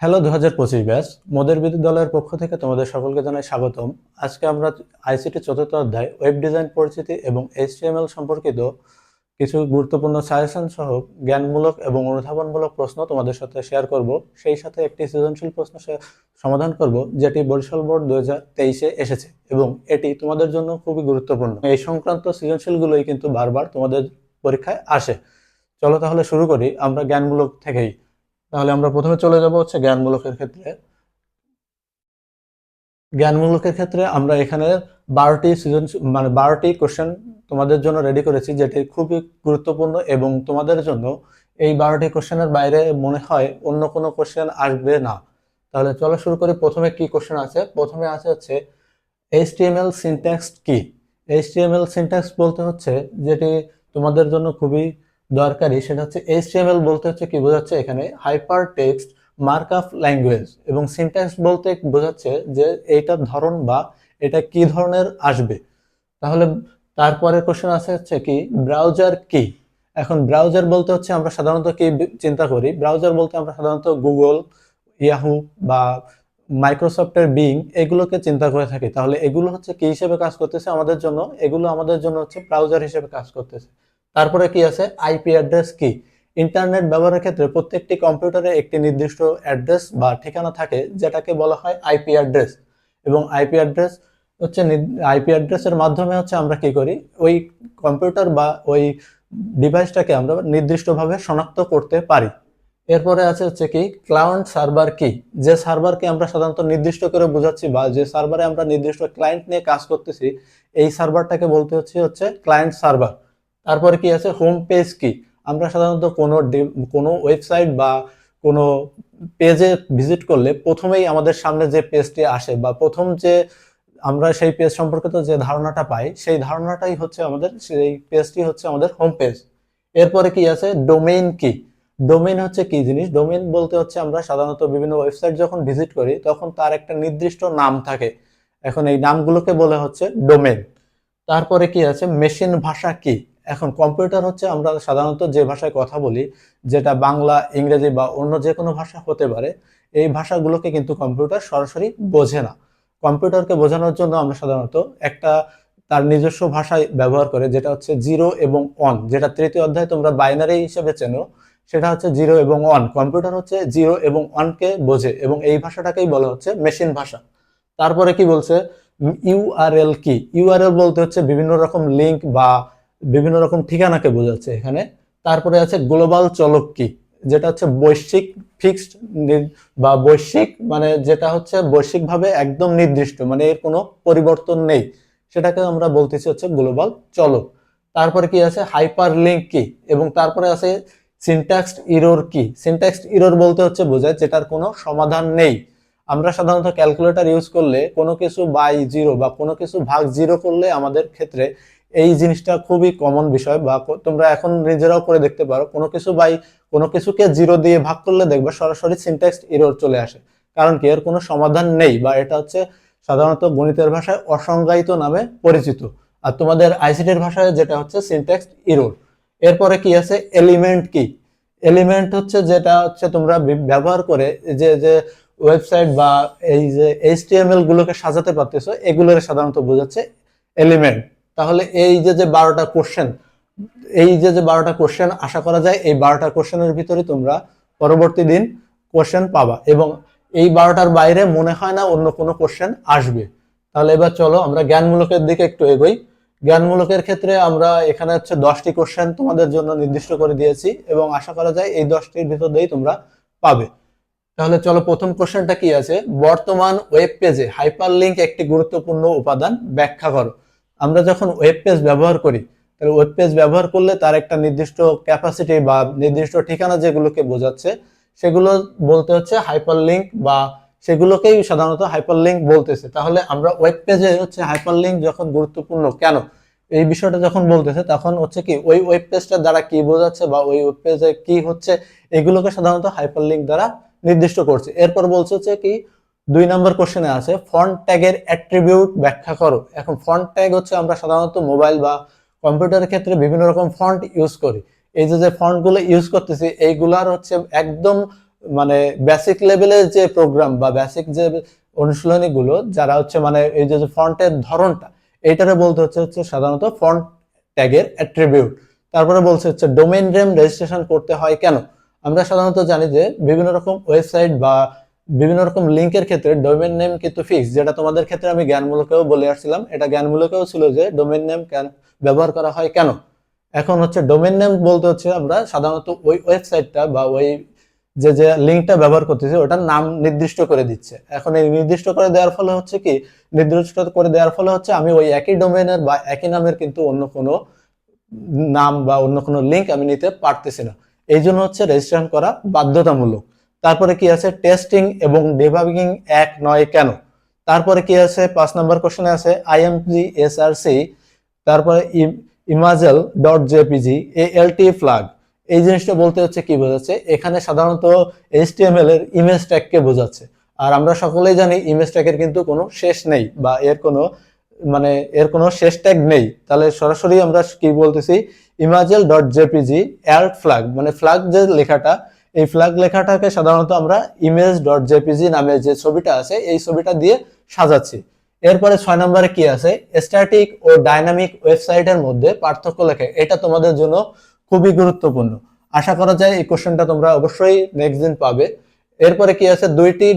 Hello দু হাজার পঁচিশ ব্যাস। মোদের বিদ্যালয়ের পক্ষ থেকে তোমাদের সকলকে জানাই স্বাগতম। আজকে আমরা আইসিটি চতুর্থ অধ্যায়, ওয়েব ডিজাইন পরিচিতি এবং এইচটিএমএল সম্পর্কিত কিছু গুরুত্বপূর্ণ সাজেশন সহ জ্ঞানমূলক এবং অনুধাবনমূলক প্রশ্ন তোমাদের সাথে শেয়ার করব। সেই সাথে একটি সৃজনশীল প্রশ্ন সমাধান করব, যেটি বরিশাল বোর্ড দু হাজার তেইশে এসেছে এবং এটি তোমাদের জন্য খুবই গুরুত্বপূর্ণ। এই সংক্রান্ত সৃজনশীলগুলোই কিন্তু বারবার তোমাদের পরীক্ষায় আসে। চলো তাহলে শুরু করি, আমরা জ্ঞানমূলক থেকেই। তাহলে আমরা প্রথমে চলে যাব হচ্ছে জ্ঞানমূলকের ক্ষেত্রে। জ্ঞানমূলকের ক্ষেত্রে আমরা এখানে বারোটি সিজন মানে বারোটি কোশ্চেন তোমাদের জন্য রেডি করেছি, যেটি খুবই গুরুত্বপূর্ণ এবং তোমাদের জন্য এই বারোটি কোশ্চেনের বাইরে মনে হয় অন্য কোনো কোশ্চেন আসবে না। তাহলে চলো শুরু করি, প্রথমে কি কোশ্চেন আছে? প্রথমে আছে হচ্ছে এইচ এইচটিএমএল সিনট্যাক্স কি? এইচটিএমএল সিনট্যাক্স বলতে হচ্ছে যেটি তোমাদের জন্য খুবই দরকারি সেটা হচ্ছে এইচটিএমএল বলতে হচ্ছে কি বোঝাচ্ছে এখানে হাইপার টেক্সট মার্কআপ ল্যাঙ্গুয়েজ এবং সিনট্যাক্স বলতে বোঝাচ্ছে যে এইটার ধরন বা এটা কি ধরনের আসবে। তাহলে তারপরে কোশ্চেন আছে হচ্ছে কি ব্রাউজার কি? এখন ব্রাউজার বলতে হচ্ছে আমরা সাধারণত কি চিন্তা করি? ব্রাউজার বলতে আমরা সাধারণত গুগল ইয়াহু বা মাইক্রোসফটের বিং এগুলোকে চিন্তা করে থাকি। তাহলে এগুলো হচ্ছে কি হিসেবে কাজ করতেছে আমাদের জন্য? এগুলো আমাদের জন্য হচ্ছে ব্রাউজার হিসেবে কাজ করতেছে। তারপরে কি আছে? আইপি অ্যাড্রেস কি? ইন্টারনেট ব্যবহারের ক্ষেত্রে প্রত্যেকটি কম্পিউটারে একটি নির্দিষ্ট অ্যাড্রেস বা ঠিকানা থাকে, যেটাকে বলা হয় আইপি অ্যাড্রেস এবং আইপি অ্যাড্রেস হচ্ছে আইপি অ্যাড্রেসের মাধ্যমে হচ্ছে আমরা কি করি? ওই কম্পিউটার বা ওই ডিভাইসটাকে আমরা নির্দিষ্টভাবে শনাক্ত করতে পারি। এরপরে আছে হচ্ছে কি? ক্লায়েন্ট সার্ভার কি? যে সার্ভারকে আমরা সাধারণত নির্দিষ্ট করে বোঝাচ্ছি বা যে সার্ভারে আমরা নির্দিষ্ট ক্লায়েন্ট নিয়ে কাজ করতেছি, এই সার্ভারটাকে বলতে হচ্ছে হচ্ছে ক্লায়েন্ট সার্ভার তারপরে কি আছে? হোম পেজ কি? আমরা সাধারণত কোনো কোনো ওয়েবসাইট বা কোনো পেজে ভিজিট করলে প্রথমেই আমাদের সামনে যে পেজটি আসে বা প্রথম যে আমরা সেই পেজ সম্পর্কিত যে ধারণাটা পাই, সেই ধারণাটাই হচ্ছে আমাদের, সেই পেজটি হচ্ছে আমাদের হোম পেজ এরপরে কি আছে? ডোমেইন কি? ডোমেইন হচ্ছে কি জিনিস? ডোমেইন বলতে হচ্ছে আমরা সাধারণত বিভিন্ন ওয়েবসাইট যখন ভিজিট করি, তখন তার একটা নির্দিষ্ট নাম থাকে। এখন এই নামগুলোকে বলে হচ্ছে ডোমেইন তারপরে কি আছে? মেশিন ভাষা কি? এখন কম্পিউটার হচ্ছে আমরা সাধারণত যে ভাষায় কথা বলি, যেটা বাংলা, ইংরেজি বা অন্য যে কোনো ভাষা হতে পারে, এই ভাষাগুলোকে কিন্তু কম্পিউটার সরাসরি বোঝে না। কম্পিউটারকে বোঝানোর জন্য আমরা সাধারণত একটা তার নিজস্ব ভাষায় ব্যবহার করে, যেটা হচ্ছে জিরো এবং অন যেটা তৃতীয় অধ্যায় তোমরা বাইনারি হিসেবে চেনো, সেটা হচ্ছে জিরো এবং অন কম্পিউটার হচ্ছে জিরো এবং অনকে বোঝে এবং এই ভাষাটাকেই বলা হচ্ছে মেশিন ভাষা। তারপরে কি বলছে? ইউআরএল কি? ইউআরএল বলতে হচ্ছে বিভিন্ন রকম লিঙ্ক বা বিভিন্ন রকম ঠিকানাকে বোঝাচ্ছে এখানে। তারপরে আছে গ্লোবাল চলক কি যেটা হচ্ছে বৈশ্বিক ফিক্সড বা বৈশ্বিক মানে যেটা হচ্ছে বৈশ্বিকভাবে একদম নির্দিষ্ট মানে এর কোনো পরিবর্তন নেই। সেটাকে আমরা বলতেছি হচ্ছে গ্লোবাল চলক। তারপরে কি আছে? হাইপার লিঙ্ক কি? এবং তারপরে আছে সিনট্যাক্সড ইরোর কি? সিনট্যাক্সড ইরোর বলতে হচ্ছে বোঝায় যেটার কোনো সমাধান নেই। আমরা সাধারণত ক্যালকুলেটর ইউজ করলে কোনো কিছু বাই জিরো বা কোনো কিছু ভাগ জিরো করলে আমাদের ক্ষেত্রে এই জিনিসটা খুবই কমন বিষয় বা তোমরা এখন নিজেরাও করে দেখতে পারো। কোনো কিছু বাই কোনো কিছুকে জিরো দিয়ে ভাগ করলে দেখবে সরাসরি সিনট্যাক্স ইরোর চলে আসে। কারণ কি? এর কোনো সমাধান নেই বা এটা হচ্ছে সাধারণত গণিতের ভাষায় অসংজ্ঞায়িত নামে পরিচিত। আর তোমাদের আইসিটির ভাষায় যেটা হচ্ছে সিনট্যাক্স ইরোর এরপরে কি আছে? এলিমেন্ট কি এলিমেন্ট হচ্ছে যেটা হচ্ছে তোমরা ব্যবহার করে যে যে ওয়েবসাইট বা এই যে এইচটিএমএল গুলোকে সাজাতে পারতেছো এগুলোর সাধারণত বোঝাচ্ছে এলিমেন্ট তাহলে এই যে যে বারোটা কোশ্চেন এই যে যে বারোটা কোশ্চেন আশা করা যায় এই বারোটা কোশ্চেনের ভিতরে তোমরা পরবর্তী দিন কোশ্চেন পাবা এবং এই বারোটার বাইরে মনে হয় না অন্য কোনো কোশ্চেন আসবে। তাহলে এবার চলো, আমরা জ্ঞানমূলকের দিকে একটু এগোই। জ্ঞানমূলকের ক্ষেত্রে আমরা এখানে হচ্ছে দশটি কোশ্চেন তোমাদের জন্য নির্দিষ্ট করে দিয়েছি এবং আশা করা যায় এই দশটির ভিতর দিয়েই তোমরা পাবে। তাহলে চলো, প্রথম কোশ্চেনটা কি আছে? বর্তমান ওয়েব পেজে হাইপারলিংক একটি গুরুত্বপূর্ণ উপাদান ব্যাখ্যা করো। আমরা যখন ওয়েব পেজ ব্যবহার করি, তাহলে ওয়েব পেজ ব্যবহার করলে তার একটা নির্দিষ্ট ক্যাপাসিটি বা নির্দিষ্ট ঠিকানা যেগুলোকে বোঝাচ্ছে, সেগুলো বলতে হচ্ছে হাইপার লিঙ্ক বা সেগুলোকেই সাধারণত হাইপারলিংক বলতেছে। তাহলে আমরা ওয়েব পেজে হচ্ছে হাইপারলিংক যখন গুরুত্বপূর্ণ কেন? এই বিষয়টা যখন বলতেছে, তখন হচ্ছে কি ওই ওয়েব পেজটার দ্বারা কি বোঝাচ্ছে বা ওই ওয়েব পেজে কি হচ্ছে, এগুলোকে সাধারণত হাইপারলিংক দ্বারা নির্দিষ্ট করছে। এরপর বলছে হচ্ছে কি দুই নম্বর কোশ্চেনে আছে, ফন্ট ট্যাগের অ্যাট্রিবিউট ব্যাখ্যা করো। এখন ফন্ট ট্যাগ হচ্ছে আমরা সাধারণত মোবাইল বা কম্পিউটারের ক্ষেত্রে বিভিন্ন রকম ফন্ট ইউজ করি। এই যে যে ফন্টগুলো ইউজ করতেছি, এইগুলার হচ্ছে একদম মানে বেসিক লেভেলের যে প্রোগ্রাম বা বেসিক যে অনুশীলনীগুলো, যারা হচ্ছে মানে এই যে ফন্টের ধরনটা, এইটারে বলতে হচ্ছে হচ্ছে সাধারণত ফন্ট ট্যাগের অ্যাট্রিবিউট। তারপরে বলছে হচ্ছে ডোমেইন নেম রেজিস্ট্রেশন করতে হয় কেন? আমরা সাধারণত জানি যে বিভিন্ন রকম ওয়েবসাইট বা বিভিন্ন রকম লিঙ্কের ক্ষেত্রে ডোমেন নেম কিন্তু ফিক্স যেটা তোমাদের ক্ষেত্রে আমি জ্ঞানমূলকেও বলে আসছিলাম। এটা জ্ঞানমূলকেও ছিল যে ডোমেন নেম ব্যবহার করা হয় কেন? এখন হচ্ছে ডোমেন নেম বলতে হচ্ছে আমরা সাধারণত ওই ওয়েবসাইটটা বা ওই যে যে লিঙ্কটা ব্যবহার করতেছি, ওটার নাম নির্দিষ্ট করে দিচ্ছে। এখন এই নির্দিষ্ট করে দেওয়ার ফলে হচ্ছে কি, নির্দিষ্ট করে দেওয়ার ফলে হচ্ছে আমি ওই একই ডোমেনের বা একই নামের কিন্তু অন্য কোনো নাম বা অন্য কোনো লিঙ্ক আমি নিতে পারতেছি না। এই জন্য হচ্ছে রেজিস্ট্রেশন করা বাধ্যতামূলক। তারপরে কি আছে? টেস্টিং এবং ডিবাগিং এক নয় কেন? তারপরে কি আছে? পাঁচ নম্বর কোশ্চেনে আছে আইএমজি এসআরসি তারপরে ইমাজেল ডট জেপিজি এএলটি ফ্লাগ এই জিনিসটা বলতে হচ্ছে কি বোঝাচ্ছে? এখানে সাধারণত এইচটিএমএল এর ইমেজ ট্যাগকে বোঝাচ্ছে। আর আমরা সকলেই জানি ইমেজ ট্যাগের কিন্তু কোনো শেষ নেই বা এর কোনো মানে এর কোনো শেষ ট্যাগ নেই। তাহলে সরাসরি আমরা কি বলতেছি? ইমাজেল ডট জেপিজি অ্যাল্ট ফ্লাগ মানে ফ্লাগ যে লেখাটা এই ফ্ল্যাগ লেখাটাকে সাধারণত আমরা ইমেজ ডট জেপিজি নামে যে ছবিটা আছে, এই ছবিটা দিয়ে সাজাচ্ছি। এরপরে ছয় নম্বরে কি আছে? স্ট্যাটিক ও ডাইনামিক ওয়েবসাইটের মধ্যে পার্থক্য লেখে। এটা তোমাদের জন্য খুবই গুরুত্বপূর্ণ। আশা করা যায় এই কোশ্চেনটা তোমরা অবশ্যই নেক্সট দিন পাবে। এরপরে কি আছে? দুইটি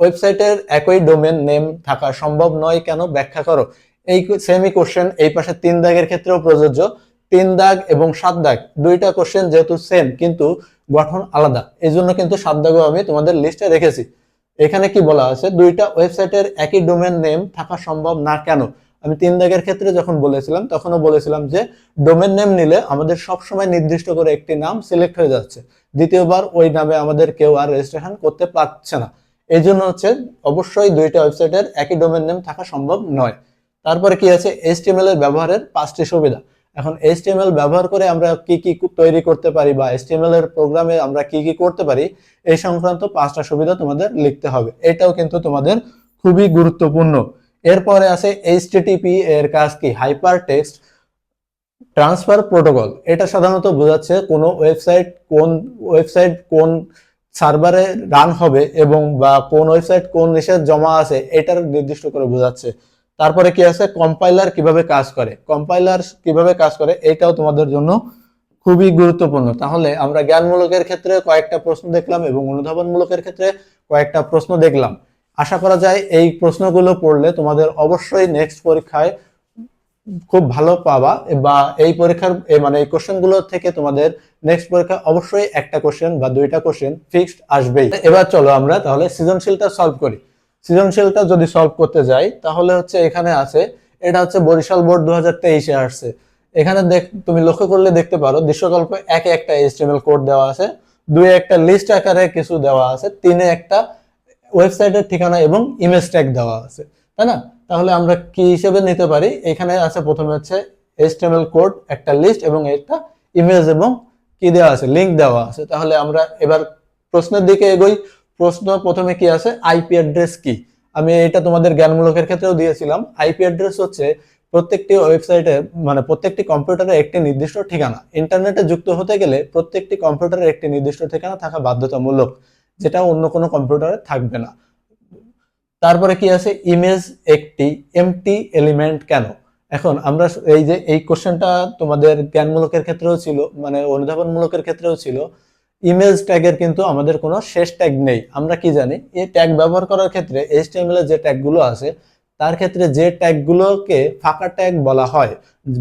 ওয়েবসাইটের একই ডোমেন নেম থাকা সম্ভব নয় কেন? ব্যাখ্যা করো। এই সেমি কোশ্চেন এই পাশে তিন দাগের ক্ষেত্রেও প্রযোজ্য। তিন দাগ এবং সাত দাগ, দুইটা কোশ্চেন যেহেতু সেম কিন্তু গঠন আলাদা। এই জন্য কিন্তু সাত দাগও আমি তোমাদের লিস্টে রেখেছি। এখানে কি বলা আছে? দুইটা ওয়েবসাইটের একই ডোমেন নেম থাকা সম্ভব না কেন? আমি তিন দাগের ক্ষেত্রে যখন বলেছিলাম, তখনও বলেছিলাম যে ডোমেন নেম নিলে আমাদের সব সময় নির্দিষ্ট করে একটি নাম সিলেক্ট হয়ে যাচ্ছে। দ্বিতীয়বার ওই নামে আমাদের কেউ আর রেজিস্ট্রেশন করতে পারছে না। এই জন্য হচ্ছে অবশ্যই দুইটা ওয়েবসাইটের একই ডোমেন নেম থাকা সম্ভব নয়। তারপরে কি আছে? এইচটিএমএল এর ব্যবহারের পাঁচটি সুবিধা। এখন এইচটিএমএল ব্যবহার করে আমরা কি কি তৈরি করতে পারি বা এইচটিএমএল এর প্রোগ্রামে আমরা কি কি করতে পারি, এই সংক্রান্ত পাঁচটা সুবিধা তোমাদের লিখতে হবে। এটাও কিন্তু তোমাদের খুবই গুরুত্বপূর্ণ। এরপরে আছে এইচটিটিপি এর কাজ কি? হাইপার টেক্সট ট্রান্সফার প্রোটোকল এটা সাধারণত বোঝাচ্ছে কোনো ওয়েবসাইট কোন ওয়েবসাইট কোন সার্ভারে রান হবে এবং বা কোন ওয়েবসাইট কোন দেশে জমা আছে, এটার নির্দিষ্ট করে বোঝাচ্ছে। তারপরে কি আছে? কম্পাইলার কীভাবে কাজ করে? কম্পাইলার কীভাবে কাজ করে? এটাও তোমাদের জন্য খুবই গুরুত্বপূর্ণ। তাহলে আমরা জ্ঞানমূলকের ক্ষেত্রে কয়েকটা প্রশ্ন দেখলাম এবং অনুধাবনমূলকের ক্ষেত্রে কয়েকটা প্রশ্ন দেখলাম। আশা করা যায় এই প্রশ্নগুলো পড়লে তোমাদের অবশ্যই নেক্সট পরীক্ষায় খুব ভালো পাবা বা এই পরীক্ষার মানে এই কোশ্চেনগুলো থেকে তোমাদের নেক্সট পরীক্ষা অবশ্যই একটা কোশ্চেন বা দুইটা কোশ্চেন ফিক্সড আসবেই। এবার চলো আমরা তাহলে সৃজনশীলটা সলভ করি। সৃজনশীলটা যদি সলভ করতে যাই, তাহলে হচ্ছে এখানে আছে, এটা হচ্ছে বরিশাল বোর্ড দু হাজার তেইশে আসছে। এখানে দেখ, তুমি লক্ষ্য করলে দেখতে পারো, দৃশ্যকল্পে একে একটা এইচটিএমএল কোড দেওয়া আছে, দুই একটা লিস্ট আকারে কিছু দেওয়া আছে, তিনে একটা ওয়েবসাইটের ঠিকানা এবং ইমেজ ট্যাগ দেওয়া আছে, তাই না? তাহলে আমরা কি হিসেবে নিতে পারি? এখানে আছে প্রথমে হচ্ছে এইচটিএমএল কোড একটা লিস্ট এবং একটা ইমেজ এবং কি দেওয়া আছে? লিংক দেওয়া আছে। তাহলে আমরা এবার প্রশ্নের দিকে এগোই। প্রশ্ন প্রথমে কি আছে? আইপি অ্যাড্রেস কি? আমি এটা তোমাদের জ্ঞানমূলকের ক্ষেত্রেও দিয়েছিলাম। আইপি অ্যাড্রেস হচ্ছে প্রত্যেকটি ওয়েবসাইটে মানে প্রত্যেকটি কম্পিউটারের একটি নির্দিষ্ট ঠিকানা। ইন্টারনেটে যুক্ত হতে গেলে প্রত্যেকটি কম্পিউটারের একটি নির্দিষ্ট ঠিকানা থাকা বাধ্যতামূলক, যেটা অন্য কোনো কম্পিউটারে থাকবে না। তারপরে কি আছে? ইমেজ একটি এমটি এলিমেন্ট কেন? এখন আমরা এই যে এই কোশ্চেনটা তোমাদের জ্ঞানমূলকের ক্ষেত্রেও ছিল মানে অনুধাবনমূলকের ক্ষেত্রেও ছিল। ইমেজ ট্যাগের কিন্তু আমাদের কোনো শেষ ট্যাগ নেই। আমরা কি জানি? এই ট্যাগ ব্যবহার করার ক্ষেত্রে এইচটিএমএল এর যে ট্যাগগুলো আছে, তার ক্ষেত্রে যে ট্যাগগুলোকে ফাঁকা ট্যাগ বলা হয়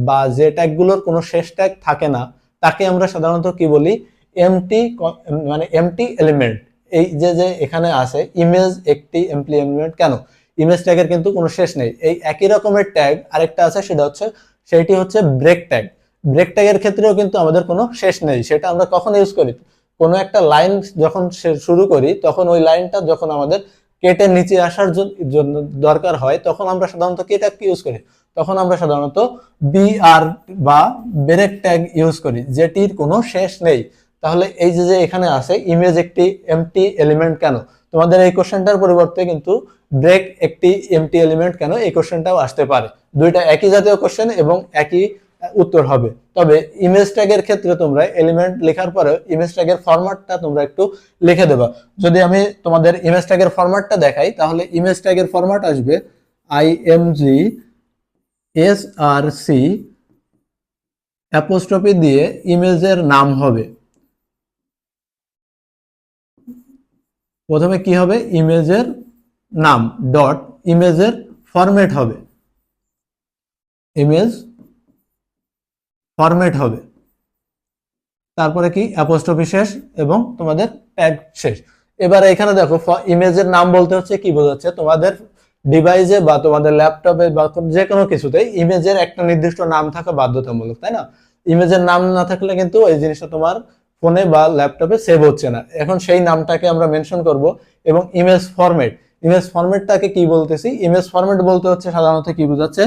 বা যে ট্যাগগুলোর কোনো শেষ ট্যাগ থাকে না, তাকে আমরা সাধারণত কি বলি? এমটি মানে এমটি এলিমেন্ট এই যে যে এখানে আছে ইমেজ একটি এমপ্লি এলিমেন্ট কেন? ইমেজ ট্যাগের কিন্তু কোনো শেষ নেই। এই একই রকমের ট্যাগ আরেকটা আছে, সেটা হচ্ছে সেটি হচ্ছে ব্রেক ট্যাগ ব্রেক ট্যাগের ক্ষেত্রেও কিন্তু আমাদের কোনো শেষ নেই, সেটা আমরা কখন ইউজ করি? কোনো একটা লাইন যখন শুরু করি, তখন ওই লাইনটা যখন আমাদের কেটে নিচে আসার জন্য দরকার হয়, তখন আমরা সাধারণত কি ট্যাগ ইউজ করি। তখন আমরা সাধারণত বিআর বা ব্রেক ট্যাগ ইউজ করি, যেটির কোনো শেষ নেই। তাহলে এই যে যে এখানে আছে ইমেজ একটি এমটি এলিমেন্ট কেন? তোমাদের এই কোশ্চেনটার পরিবর্তে কিন্তু ব্রেক একটি এমটি এলিমেন্ট কেন? এই কোশ্চেনটাও আসতে পারে। দুইটা একই জাতীয় কোশ্চেন এবং একই উত্তর হবে। তবে ইমেজ ট্যাগের ক্ষেত্রে তোমরা এলিমেন্ট লেখার পরে ইমেজ ট্যাগের ফরম্যাটটা তোমরা একটু লিখে দেবা। যদি আমি তোমাদের ইমেজ ট্যাগের ফরম্যাটটা দেখাই, তাহলে ইমেজ ট্যাগের ফরম্যাট আসবে I M G S R C apostrophe দিয়ে ইমেজের নাম হবে। প্রথমে কি হবে? ইমেজের নাম ডট ইমেজের ফরম্যাট হবে। ইমেজ ফরম্যাট হবে। তারপরে কি? অ্যাপোস্ট্রফি শেষ এবং তোমাদের ট্যাগ শেষ। এবার এখানে দেখো ইমেজের নাম বলতে হচ্ছে, কি বোঝাচ্ছে? তোমাদের ডিভাইসে বা তোমাদের ল্যাপটপে বা যে কোনো কিছুতে ইমেজের একটা নির্দিষ্ট নাম থাকা বাধ্যতামূলক, তাই না? ইমেজের নাম না থাকলে কিন্তু এই জিনিসটা তোমার ফোনে বা ল্যাপটপে সেভ হচ্ছে না। এখন সেই নামটাকে আমরা মেনশন করব এবং ইমেজ ফরম্যাট ইমেজ ফরম্যাটটাকে কি বলতেছি? ইমেজ ফরম্যাট বলতে হচ্ছে সাধারণত কি বোঝাচ্ছে?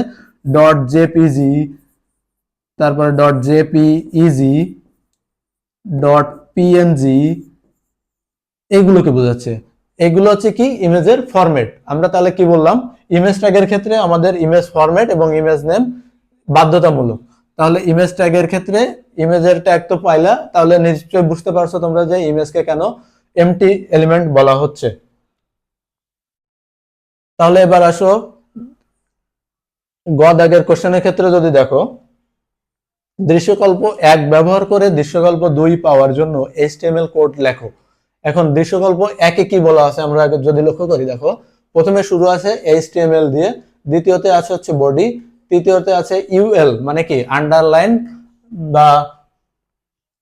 ডট জেপিজি তারপরে dot JPEG dot PNG এইগুলোকে বোঝাচ্ছে। এগুলো হচ্ছে কি? ইমেজের ফরম্যাট আমরা তাহলে কি বললাম? ইমেজ ট্যাগের ক্ষেত্রে আমাদের ইমেজ ফরম্যাট এবং ইমেজ নেম বাধ্যতামূলক। তাহলে ইমেজ ট্যাগের ক্ষেত্রে ইমেজের ট্যাগ তো পাইলা, তাহলে নিশ্চয়ই বুঝতে পারছ তোমরা যে ইমেজকে কেন এমটি এলিমেন্ট বলা হচ্ছে। তাহলে এবার আসো গ দাগের কোশ্চেনের ক্ষেত্রে যদি দেখো। দৃশ্যকল্প এক ব্যবহার করে দৃশ্যকল্প দুই পাওয়ার জন্য এইচটিএমএল কোড লেখো। এখন দৃশ্যকল্প একে কি বলা আছে আমরা যদি লক্ষ্য করি, দেখো, প্রথমে শুরু আছে এইচটিএমএল দিয়ে, দ্বিতীয়তে আছে হচ্ছে বডি তৃতীয়তে আছে ইউএল মানে কি আন্ডারলাইন বা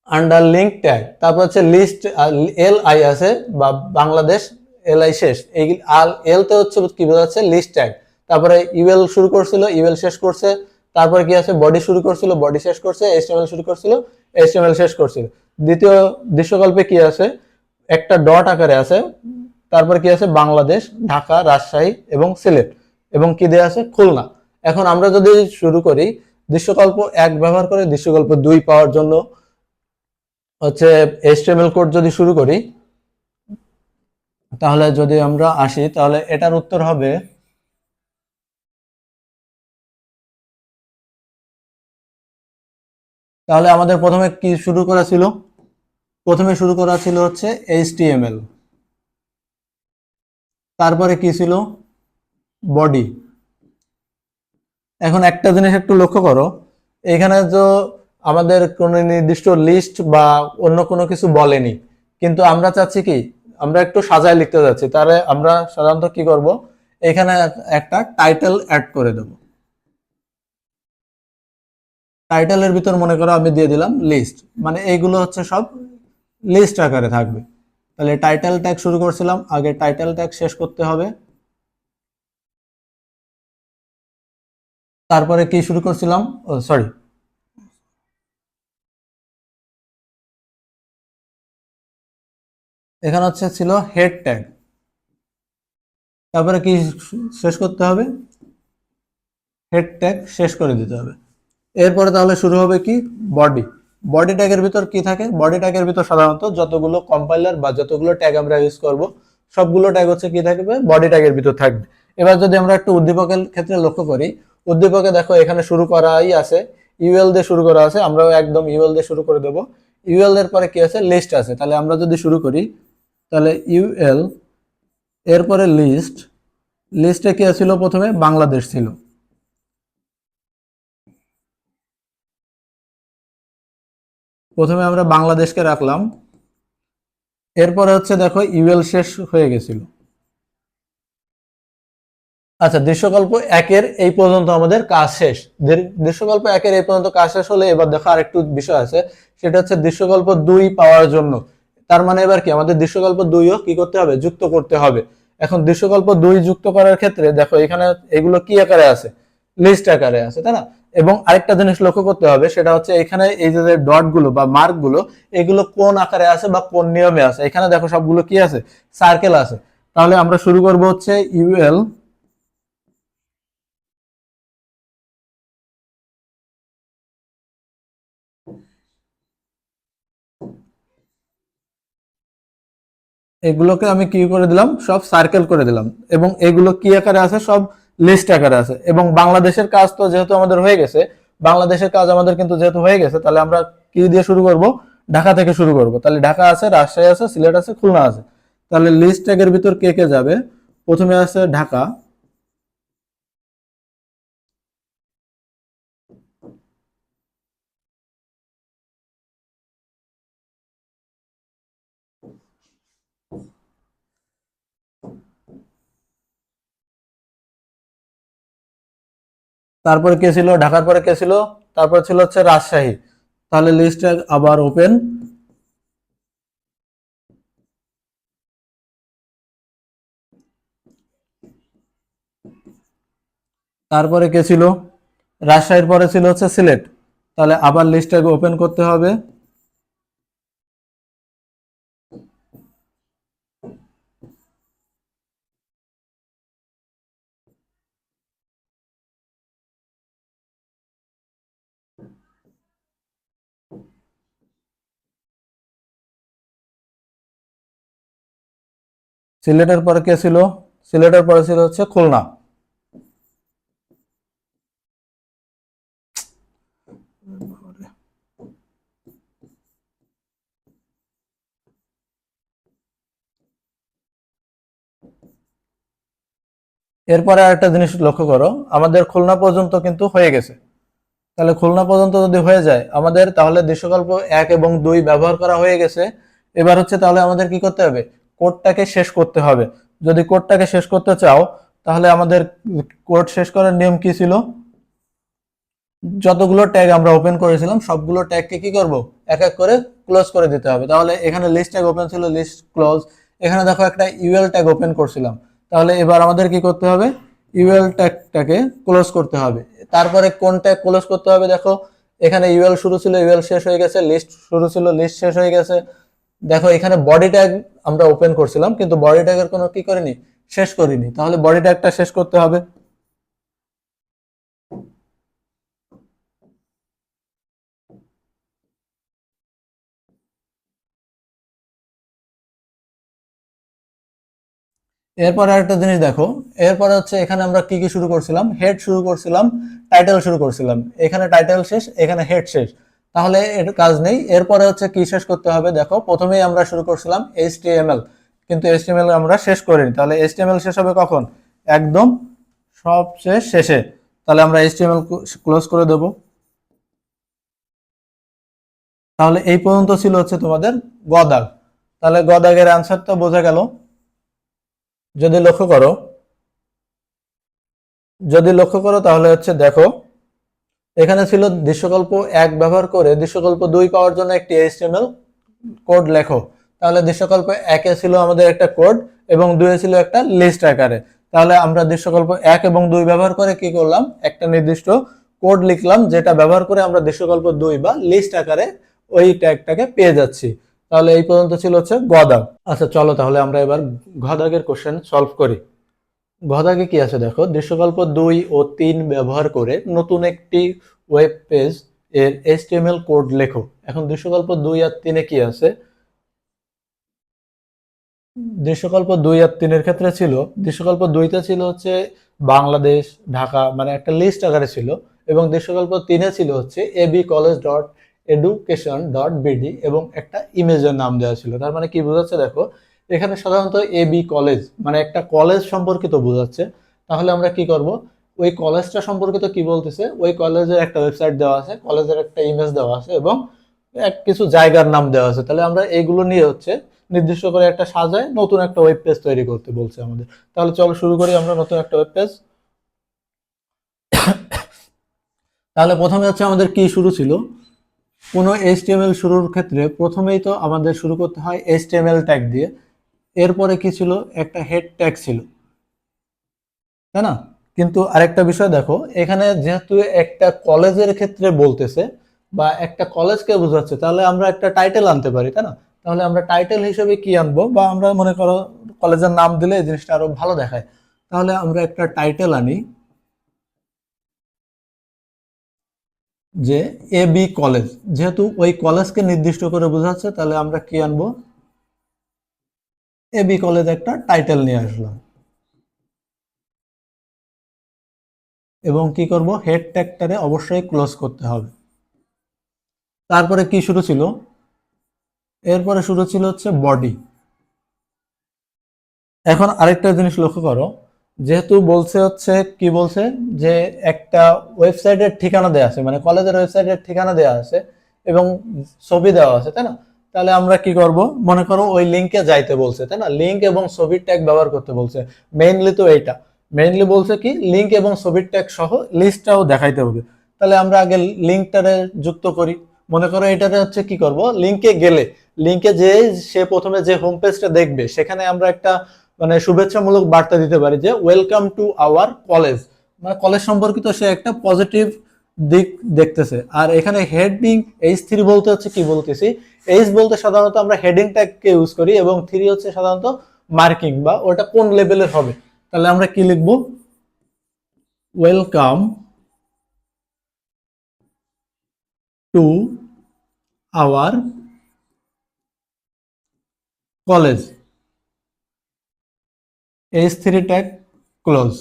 আন্ডারলিঙ্ক ট্যাগ তারপর হচ্ছে লিস্ট এল আই আছে বা বাংলাদেশ এল আই শেষ, এই, আর এল তে হচ্ছে কি বোঝাচ্ছে লিস্ট ট্যাগ তারপরে ইউএল শুরু করছিল ইউএল শেষ করছে তারপরে কি আছে? বডি শুরু করছিল বডি শেষ করছে এইচটিএমএল শুরু করছিল এইচটিএমএল শেষ করছিল। দ্বিতীয় দৃশ্যকল্পে কি আছে? একটা ডট আকারে আছে। তারপর কি আছে? বাংলাদেশ, ঢাকা, রাজশাহী এবং সিলেট। এবং কি দেয়া আছে? খুলনা। এখন আমরা যদি শুরু করি, দৃশ্যকল্প এক ব্যবহার করে দৃশ্যকল্প দুই পাওয়ার জন্য হচ্ছে এইচটিএমএল কোড যদি শুরু করি, তাহলে যদি আমরা আসি, তাহলে এটার উত্তর হবে তাহলে আমাদের প্রথমে কি শুরু করা ছিল? প্রথমে শুরু করা ছিল হচ্ছে এইচটিএমএল তারপরে কি ছিল? বডি এখন একটা জিনিস একটু লক্ষ্য করো। এখানে তো আমাদের কোনো নির্দিষ্ট লিস্ট বা অন্য কোনো কিছু বলেনি। কিন্তু আমরা চাচ্ছি কি? আমরা একটু সাজায় লিখতে যাচ্ছি তাহলে আমরা সাধারণত কি করব? এখানে একটা টাইটেল অ্যাড করে দেব। টাইটেলের ভিতর মনে করো আমি দিয়ে দিলাম লিস্ট মানে এইগুলো হচ্ছে সব লিস্ট আকারে থাকবে। তাহলে টাইটেল ট্যাগ শুরু করছিলাম, আগে টাইটেল ট্যাগ শেষ করতে হবে। তারপরে কি শুরু করছিলাম? ও সরি এখানে হচ্ছে ছিল হেড ট্যাগ তারপরে কি শেষ করতে হবে? হেড ট্যাগ শেষ করে দিতে হবে। এরপরে তাহলে শুরু হবে কি? বডি বডি ট্যাগের ভিতর কি থাকে? বডি ট্যাগের ভিতর সাধারণত যতগুলো কম্পাইলার বা যতগুলো ট্যাগ আমরা ইউজ করব, সবগুলো ট্যাগ হচ্ছে কি থাকবে? বডি ট্যাগের ভিতর থাকবে। এবার যদি আমরা একটু উদ্দীপকের ক্ষেত্রে লক্ষ্য করি, উদ্দীপকে দেখো, এখানে শুরু করাই আছে। ইউএল দিয়ে শুরু করা আছে, আমরাও একদম ইউএল দিয়ে শুরু করে দেব। ইউএল এর পরে কি আছে? লিস্ট আছে। তাহলে আমরা যদি শুরু করি, তাহলে ইউএল এরপরে লিস্ট লিস্টে কি ছিল প্রথমে বাংলাদেশ ছিল। প্রথমে আমরা বাংলাদেশকে রাখলাম। এরপরে হচ্ছে দেখো ইউএল শেষ হয়ে গেছিল। আচ্ছা দৃশ্যকল্প একের এই পর্যন্ত আমাদের কাজ শেষ। দৃশ্যকল্প একের এই পর্যন্ত কাজ শেষ হলে এবার দেখো আরেকটু বিষয় আছে। সেটা হচ্ছে দৃশ্যকল্প দুই পাওয়ার জন্য। তার মানে এবার কি? আমাদের দৃশ্যকল্প দুইও কি করতে হবে? যুক্ত করতে হবে। এখন দৃশ্যকল্প দুই যুক্ত করার ক্ষেত্রে দেখো এখানে এগুলো কি আকারে আছে? লিস্ট আকারে আছে, তাই না? এবং আরেকটা জিনিস লক্ষ্য করতে হবে, সেটা হচ্ছে এখানে এই যে ডটগুলো বা মার্কগুলো, এগুলো কোন আকারে আছে বা কোন নিয়মে আছে? এখানে দেখো সবগুলো কি আছে? সার্কেল আছে। তাহলে আমরা শুরু করব হচ্ছে ইউএল এগুলোকে আমি কি করে দিলাম? সব সার্কেল করে দিলাম। এবং এগুলো কি আকারে আছে? সব লিস্ট আকারে আছে। এবং বাংলাদেশের কাজ তো যেহেতু আমাদের হয়ে গেছে, বাংলাদেশের কাজ আমাদের কিন্তু যেহেতু হয়ে গেছে, তাহলে আমরা কি দিয়ে শুরু করব? ঢাকা থেকে শুরু করব। তাহলে ঢাকা আছে, রাজশাহী আছে, সিলেট আছে, খুলনা আছে। তাহলে লিস্ট ট্যাগের ভিতর কে কে যাবে? প্রথমে আছে ঢাকা তারপরে কে ছিল? ঢাকার পরে কে ছিল? তারপর ছিল হচ্ছে রাজশাহী। তাহলে লিস্ট আবার ওপেন তারপরে কে ছিল? রাজশাহীর পরে ছিল হচ্ছে সিলেট। তাহলে আবার লিস্টটাকে ওপেন করতে হবে। সিলেটের পরে কে ছিল? সিলেটের পরে ছিল হচ্ছে খুলনা। এরপরে আরেকটা জিনিস লক্ষ্য করো, আমাদের খুলনা পর্যন্ত কিন্তু হয়ে গেছে। তাহলে খুলনা পর্যন্ত যদি হয়ে যায়, আমাদের তাহলে দৃশ্যকল্প এক এবং দুই ব্যবহার করা হয়ে গেছে। এবার হচ্ছে তাহলে আমাদের কি করতে হবে? কোডটাকে শেষ করতে হবে। যদি কোডটাকে শেষ করতে চাও, তাহলে আমাদের কোড শেষ করার নিয়ম কি ছিল? যতগুলো ট্যাগ আমরা ওপেন করেছিলাম, সবগুলো ট্যাগকে কি করব? এক এক করে ক্লোজ করে দিতে হবে। তাহলে এখানে লিস্ট ট্যাগ ওপেন ছিল লিস্ট ক্লোজ এখানে দেখো একটা ইউএল ট্যাগ ওপেন করছিলাম। তাহলে এবার আমাদের কি করতে হবে? ইউএল ট্যাগটাকে ক্লোজ করতে হবে। তারপরে কোন ট্যাগ ক্লোজ করতে হবে দেখো। এখানে ইউএল শুরু ছিল ইউএল শেষ হয়ে গেছে লিস্ট শুরু ছিল লিস্ট শেষ হয়ে গেছে। দেখো, এখানে বডি ট্যাগ আমরা ওপেন করছিলাম, কিন্তু বডি ট্যাগের কোনো কি করিনি? শেষ করিনি। তাহলে বডি ট্যাগটা শেষ করতে হবে। এরপরে আরেকটা জিনিস দেখো, এরপর হচ্ছে এখানে আমরা কি কি শুরু করছিলাম? হেড শুরু করছিলাম টাইটেল শুরু করছিলাম। এখানে টাইটেল শেষ, এখানে হেড শেষ। তাহলে এর কাজ নেই। এরপরে হচ্ছে কি শেষ করতে হবে? দেখো, প্রথমেই আমরা শুরু করছিলাম এইচটিএমএল কিন্তু এইচটিএমএল আমরা শেষ করিনি। তাহলে এইচটিএমএল শেষ হবে কখন? একদম সবশেষ শেষে। তাহলে আমরা এইচটিএমএল ক্লোজ করে দেব। তাহলে এই পর্যন্ত ছিল হচ্ছে তোমাদের গদাগ। তাহলে গদাগের অ্যান্সারটা বোঝা গেল। যদি লক্ষ্য করো, যদি লক্ষ্য করো তাহলে হচ্ছে দেখো এখানে ছিল দৃশ্যকল্প এক ব্যবহার করে দৃশ্যকল্প দুই পাওয়ার জন্য একটি এইচটিএমএল কোড লেখো। তাহলে দৃশ্যকল্প একে ছিল আমাদের একটা কোড এবং দুয়ে ছিল একটা লিস্ট আকারে। তাহলে আমরা দৃশ্যকল্প এক এবং দুই ব্যবহার করে কি করলাম? একটা নির্দিষ্ট কোড লিখলাম যেটা ব্যবহার করে আমরা দৃশ্যকল্প দুই বা লিস্ট আকারে ওই ট্যাগটাকে পেয়ে যাচ্ছি। তাহলে এই পর্যন্ত ছিল হচ্ছে গদাগ। আচ্ছা চলো তাহলে আমরা এবার গদাগের কোশ্চেন সলভ করি। গদাগে কি আছে দেখো? দৃশ্যকল্প দুই ও তিন ব্যবহার করে নতুন একটি ওয়েব পেজ এর এইচটিএমএল কোড লেখো। এখন দৃশ্যকল্প দুই আর তিনে কি আছে? দৃশ্যকল্প দুই আর তিনের ক্ষেত্রে ছিল, দৃশ্যকল্প দুইতে ছিল হচ্ছে বাংলাদেশ, ঢাকা মানে একটা লিস্ট আকারে ছিল এবং দৃশ্যকল্প তিনে ছিল হচ্ছে AB college dot education dot BD এবং একটা ইমেজের নাম দেওয়া ছিল। তার মানে কি বোঝাচ্ছে দেখো? এখানে সাধারণত এ বি কলেজ মানে একটা কলেজ সম্পর্কিত বোঝাচ্ছে। তাহলে আমরা কি করব? ওই কলেজটা সম্পর্কিত কি বলতেছে? ওই কলেজের একটা ওয়েবসাইট দেওয়া আছে কলেজের একটা ইমেজ দেওয়া আছে এবং এক কিছু জায়গার নাম দেওয়া আছে। তাহলে আমরা এইগুলো নিয়ে হচ্ছে নির্দিষ্ট করে একটা সাজায় নতুন একটা ওয়েব পেজ তৈরি করতে বলছে আমাদের। তাহলে চলো শুরু করি আমরা নতুন একটা ওয়েব পেজ তাহলে প্রথমে হচ্ছে আমাদের কি শুরু ছিল? কোনো এইচটিএমএল শুরুর ক্ষেত্রে প্রথমেই তো আমাদের শুরু করতে হয় এইচটিএমএল ট্যাগ দিয়ে। এরপরে কি ছিল? একটা হেড ট্যাগ ছিল। তাই না? কিন্তু আরেকটা বিষয় দেখো, এখানে যেহেতু একটা কলেজের ক্ষেত্রে বলতেছে বা একটা কলেজকে বোঝাচ্ছে, তাহলে আমরা একটা টাইটেল আনতে পারি, তাই না? তাহলে আমরা টাইটেল হিসেবে কি আনব? বা আমরা মনে করো কলেজের নাম দিলে এই জিনিসটা আরও ভালো দেখায়। তাহলে আমরা একটা টাইটেল আনি যে এ বি কলেজ। যেহেতু ওই কলেজকে নির্দিষ্ট করে বোঝাচ্ছে, তাহলে আমরা কি আনব? এ বি কলেজ একটা টাইটেল নিয়ে আসলাম। এবং কি করব? হেড ট্যাগটারে অবশ্যই ক্লোজ করতে হবে। তারপরে কি শুরু ছিল? এরপরে শুরু ছিল হচ্ছে বডি এখন আরেকটা জিনিস লক্ষ্য করো, যেহেতু বলছে হচ্ছে, কি বলছে? যে একটা ওয়েবসাইটের ঠিকানা দেওয়া আছে মানে কলেজের ওয়েবসাইটের ঠিকানা দেওয়া আছে এবং ছবি দেওয়া আছে, তাই না? তাহলে আমরা কি করব? মনে করো ওই লিঙ্কে যাইতে বলছে, তাই না? লিঙ্ক এবং ছবির ট্যাগ ব্যবহার করতে বলছে। মেইনলি তো এইটা। মেইনলি বলছে কি লিঙ্ক এবং ছবির ট্যাগ সহ লিস্টটাও দেখাইতে হবে। তাহলে আমরা আগে লিঙ্কটারে যুক্ত করি। মনে করো এটাতে হচ্ছে কি করব? লিঙ্কে গেলে লিঙ্কে যে সে প্রথমে যে হোম পেজটা দেখবে, সেখানে আমরা একটা মানে শুভেচ্ছামূলক বার্তা দিতে পারি যে ওয়েলকাম টু আওয়ার কলেজ মানে কলেজ সম্পর্কিত সে একটা পজিটিভ দিক দেখতেছে। আর এখানে হেডিং এইচ থ্রি বলতে হচ্ছে কি বলতেছি? এইচ বলতে সাধারণত আমরা হেডিং ট্যাগকে ইউজ করি এবং থ্রি হচ্ছে সাধারণত মার্কিং বা ওটা কোন লেভেলের হবে। তাহলে আমরা কি লিখব? Welcome to our college H three tag close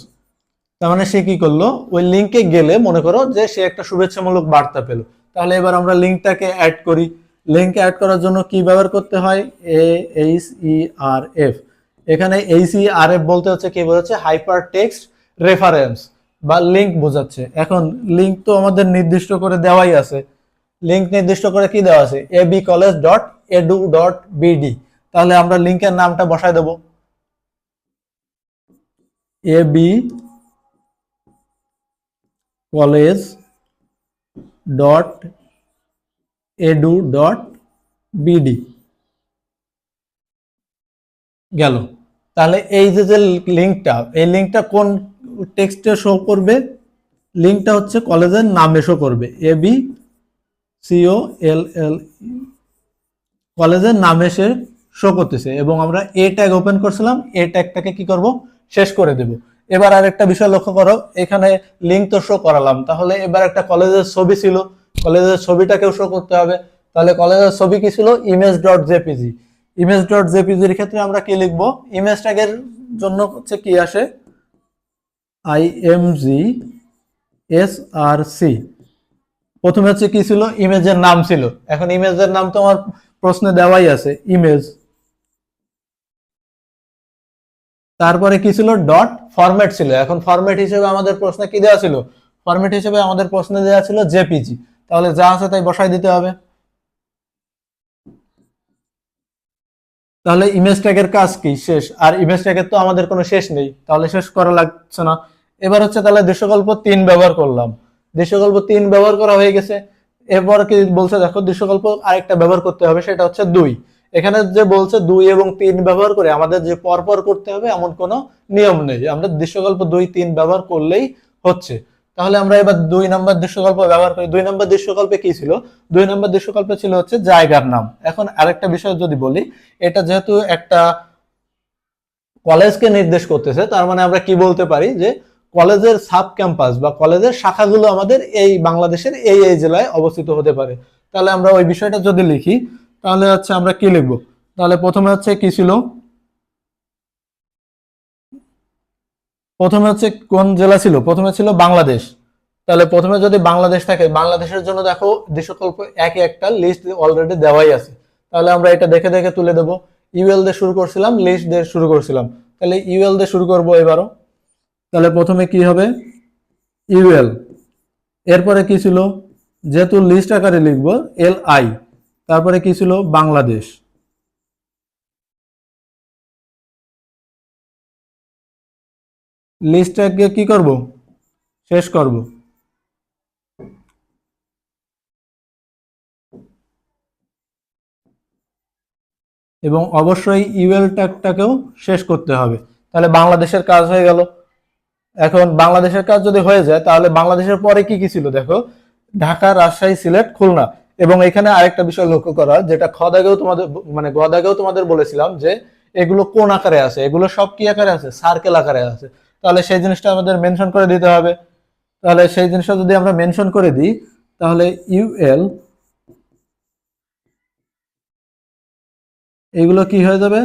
তার মানে সে কি করল? ওই লিঙ্কে গেলে মনে করো যে সে একটা শুভেচ্ছামূলক বার্তা পেল। তাহলে এবার আমরা লিঙ্কটাকে অ্যাড করি। লিঙ্ক অ্যাড করার জন্য কি ব্যবহার করতে হয়? A H E R F এখানে এইচ ই আর এফ বলতে হচ্ছে কি? বোঝাচ্ছে হাইপার টেক্সট রেফারেন্স বা লিঙ্ক বোঝাচ্ছে। এখন লিঙ্ক তো আমাদের নির্দিষ্ট করে দেওয়াই আছে। লিঙ্ক নির্দিষ্ট করে কি দেওয়া আছে? A B college dot edu dot BD তাহলে আমরা লিঙ্কের নামটা বসায় দেবো। A B college dot edu dot BD গেল। তাহলে এই যে যে লিঙ্কটা এই লিঙ্কটা কোন টেক্সটে শো করবে? লিঙ্কটা হচ্ছে কলেজের নামে শো করবে। এ বি সিও এল এল কলেজের নামে সে শো করতেছে। এবং আমরা এ ট্যাগ ওপেন করছিলাম। এ ট্যাগটাকে কি করব? শেষ করে দেব। এবার আর একটা বিষয় লক্ষ্য করো, এখানে লিঙ্ক তো শো করালাম। তাহলে এবার একটা কলেজের ছবি ছিল। কলেজের ছবিটাকেও শো করতে হবে। তাহলে কলেজের ছবি কি ছিল? Image dot JPG image dot জেপিজির ক্ষেত্রে আমরা কি লিখব? ইমেজ ট্যাগের জন্য হচ্ছে কি আসে? I M G S R C প্রথমে হচ্ছে কি ছিল? ইমেজের নাম ছিল। এখন ইমেজের নাম তো আমার প্রশ্নে দেওয়াই আছে। ইমেজ তারপরে কি ছিল? ডট ফরম্যাট ছিল। এখন ফরম্যাট হিসেবে আমাদের প্রশ্নে কি দেওয়া ছিল? ফরম্যাট হিসেবে আমাদের প্রশ্নে দেওয়া ছিল জেপিজি তাহলে যা আছে তাই বসাই দিতে হবে। তাহলে ইমেজ ট্যাগের কাজ কি? শেষ। আর ইমেজ ট্যাগের তো আমাদের কোনো শেষ নেই। তাহলে শেষ করা লাগছে না। এবার হচ্ছে তাহলে দৃশ্যকল্প তিন ব্যবহার করলাম। দৃশ্যকল্প তিন ব্যবহার করা হয়ে গেছে। এরপর কি বলছে দেখো, দৃশ্যকল্প আরেকটা ব্যবহার করতে হবে, সেটা হচ্ছে দুই। এখানে যে বলছে দুই এবং তিন ব্যবহার করে আমাদের যে পরপর করতে হবে, এমন কোনো নিয়ম নেই। আমরা দৃশ্যকল্প দুই, তিন ব্যবহার করলেই হচ্ছে। তাহলে আমরা এবার দুই নম্বর দৃশ্যকল্প ব্যবহার করি। দুই নম্বর দৃশ্যকল্পে কি ছিল? দুই নম্বর দৃশ্যকল্পে ছিল হচ্ছে জায়গার নাম। এখন আরেকটা বিষয় যদি বলি, এটা যেহেতু একটা কলেজকে নির্দেশ করতেছে, তার মানে আমরা কি বলতে পারি যে কলেজের সাব ক্যাম্পাস বা কলেজের শাখাগুলো আমাদের এই বাংলাদেশের এই এই জেলায় অবস্থিত হতে পারে। তাহলে আমরা ওই বিষয়টা যদি লিখি তাহলে হচ্ছে আমরা কি লিখব? তাহলে প্রথমে হচ্ছে কি ছিল? প্রথমে হচ্ছে কোন জেলা ছিল? প্রথমে ছিল বাংলাদেশ। তাহলে প্রথমে যদি বাংলাদেশ থাকে, বাংলাদেশের জন্য দেখো দৃশ্যকল্প একই একটা লিস্ট অলরেডি দেওয়াই আছে। তাহলে আমরা এটা দেখে দেখে তুলে দেব। ইউএল দিয়ে শুরু করছিলাম লিস্ট দিয়ে শুরু করছিলাম। তাহলে ইউএল দিয়ে শুরু করব এবারও। তাহলে প্রথমে কি হবে? ইউএল এরপরে কি ছিল? যেহেতু লিস্ট আকারে লিখব এল আই তারপরে কি ছিল? বাংলাদেশ। লিস্টটাকে কি করব? শেষ করব। এবং অবশ্যই ইউএল ট্যাগটাকেও শেষ করতে হবে। তাহলে বাংলাদেশের কাজ হয়ে গেল। এখন বাংলাদেশের কাজ যদি হয়ে যায়, তাহলে বাংলাদেশের পরে কি কি ছিল দেখো? ঢাকা, রাজশাহী, সিলেট, খুলনা। এবং এখানে আরেকটা বিষয় লক্ষ্য করা, যেটা খদাগেও তোমাদের মানে গদাগেও তোমাদের বলেছিলাম যে এগুলো কোন আকারে আছে? এগুলো সব কি আকারে আছে? সার্কেল আকারে আছে। তাহলে সেই জিনিসটা আমাদের মেনশন করে দিতে হবে। তাহলে সেই জিনিসটা যদি আমরা মেনশন করে দিই, তাহলে ইউএল এগুলো কি হয়ে যাবে?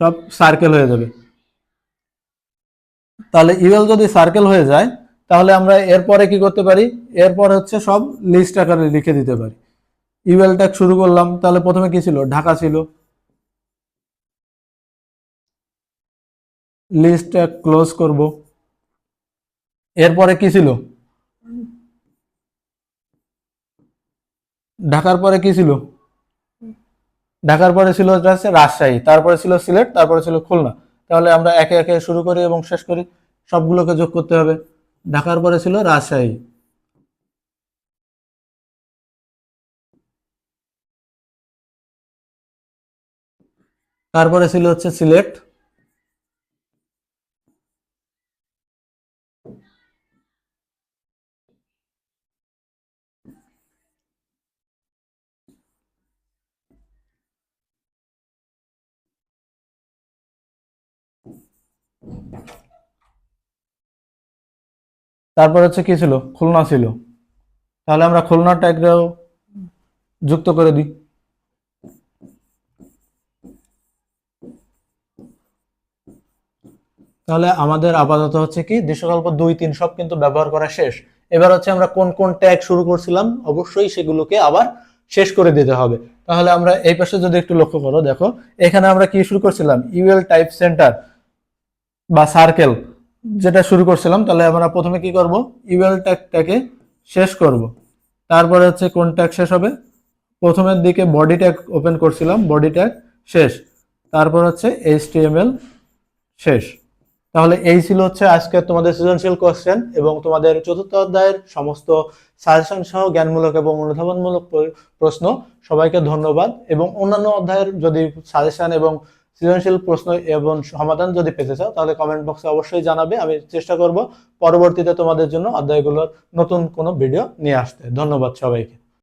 সব সার্কেল হয়ে যাবে। তাহলে ইউএল যদি সার্কেল হয়ে যায় তাহলে আমরা এরপরে কি করতে পারি? এরপর হচ্ছে সব লিস্ট আকারে লিখে দিতে পারি। ইউএল ট্যাগ শুরু করলাম, তাহলে প্রথমে কি ছিল? ঢাকা ছিল। লিস্ট ট্যাগ ক্লোজ করব। এরপরে কি ছিল? ঢাকার পরে কি ছিল? ঢাকার পরে ছিল রাজশাহী। তারপরে ছিল সিলেট, তারপরে ছিল খুলনা। তাহলে আমরা একে একে শুরু করি এবং শেষ করি। সবগুলোকে যোগ করতে হবে। ঢাকার পরে ছিল রাজশাহী। তারপরে ছিল হচ্ছে সিলেট। তারপর হচ্ছে কি ছিল? খুলনা ছিল। তাহলে আমরা খুলনার ট্যাগটাও যুক্ত করে দিই। তাহলে আমাদের আপাতত হচ্ছে কি, দৃশ্যকল্প দুই, তিন সব কিন্তু ব্যবহার করা শেষ। এবার হচ্ছে আমরা কোন কোন ট্যাগ শুরু করছিলাম? অবশ্যই সেগুলোকে আবার শেষ করে দিতে হবে। তাহলে আমরা এই পাশে যদি একটু লক্ষ্য করো, দেখো, এখানে আমরা কি শুরু করছিলাম? ইউএল টাইপ সেন্টার বা সার্কেল যেটা শুরু করছিলাম, তাহলে আমরা প্রথমে কি করব? ইউএল ট্যাগটাকে শেষ করব। তারপরে হচ্ছে কোন ট্যাগ শেষ হবে? প্রথমের দিকে বডি ট্যাগ ওপেন করছিলাম বডি ট্যাগ শেষ। তারপর হচ্ছে এইচটিএমএল শেষ। তাহলে এই ছিল হচ্ছে আজকে তোমাদের সৃজনশীল কোশ্চেন এবং তোমাদের চতুর্থ অধ্যায়ের সমস্ত সাজেশন সহ জ্ঞানমূলক এবং অনুধাবনমূলক প্রশ্ন। সবাইকে ধন্যবাদ এবং অন্যান্য অধ্যায়ের যদি সাজেশন এবং সৃজনশীল প্রশ্ন এবং সমাধান যদি পেতে চাও, তাহলে কমেন্ট বক্সে অবশ্যই জানাবে, আমি চেষ্টা করব পরবর্তীতে তোমাদের জন্য অধ্যায়গুলোর নতুন কোনো ভিডিও নিয়ে আসতে। ধন্যবাদ সবাইকে।